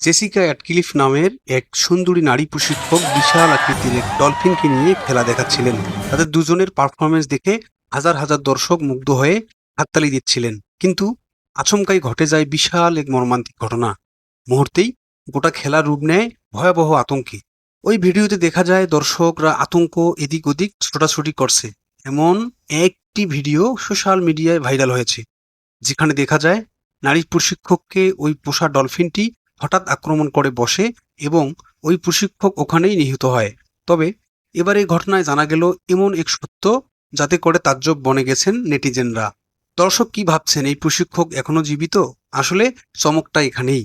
Jessica অ্যাটক্লিফ নামের এক সুন্দরী নারী প্রশিক্ষক বিশাল আকৃতির এক ডলফিনকে নিয়ে খেলা দেখাচ্ছিলেন। তাদের দুজনের পারফরমেন্স দেখে হাজার হাজার দর্শক মুগ্ধ হয়ে হাততালি দিচ্ছিলেন। কিন্তু আচমকাই ঘটে যায় বিশাল এক মর্মান্তিক ঘটনা। মুহূর্তেই গোটা খেলার রূপ নেয় ভয়াবহ আতঙ্কে। ওই ভিডিওতে দেখা যায় দর্শকরা আতঙ্ক এদিক ওদিক ছোটাছুটি করছে। এমন একটি ভিডিও সোশ্যাল মিডিয়ায় ভাইরাল হয়েছে। যেখানে দেখা যায় নারী প্রশিক্ষককে ওই পোষা ডলফিনটি হঠাৎ আক্রমণ করে বসে এবং ওই প্রশিক্ষক ওখানেই নিহত হয়। তবে এবার এই ঘটনায় জানা গেল এমন এক সত্য যাতে করে তাজ্জব বনে গেছেন নেটিজেনরা। দর্শক কি ভাবছেন, এই প্রশিক্ষক এখনও জীবিত? আসলে চমকটা এখানেই।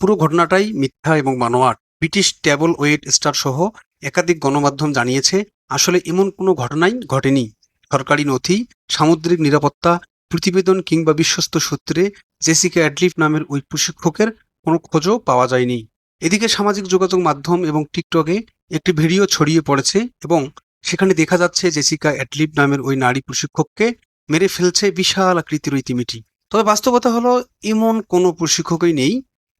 পুরো ঘটনাটাই মিথ্যা এবং মানোয়াট ব্রিটিশ ট্যাবল ওয়েট স্টার সহ একাধিক গণমাধ্যম জানিয়েছে, আসলে এমন কোনো ঘটনাই ঘটেনি। সরকারি নথি, সামুদ্রিক নিরাপত্তা, প্রতিবেদন কিংবা বিশ্বস্ত সূত্রে জেসিকা অ্যাডলিফ নামের ওই প্রশিক্ষকের কোনো খোঁজও পাওয়া যায়নি। এদিকে সামাজিক যোগাযোগ মাধ্যম এবং টিকটকে একটি ভিডিও ছড়িয়ে পড়েছে এবং সেখানে দেখা যাচ্ছে জেসিকা অ্যাডলিফ নামের ওই নারী প্রশিক্ষককে মেরে ফেলছে বিশাল আকৃতির ওই তিমিটি। তবে বাস্তবতা হলো, এমন কোনো প্রশিক্ষকই নেই,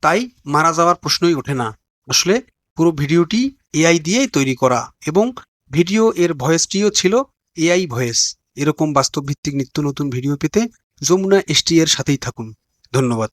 তাই মারা যাওয়ার প্রশ্নই ওঠে না। আসলে পুরো ভিডিওটি এআই দিয়েই তৈরি করা এবং ভিডিও এর ভয়েসটিও ছিল এআই ভয়েস। এরকম বাস্তব ভিত্তিক নিত্য নতুন ভিডিও পেতে যমুনা এসটি এর সাথেই থাকুন। ধন্যবাদ।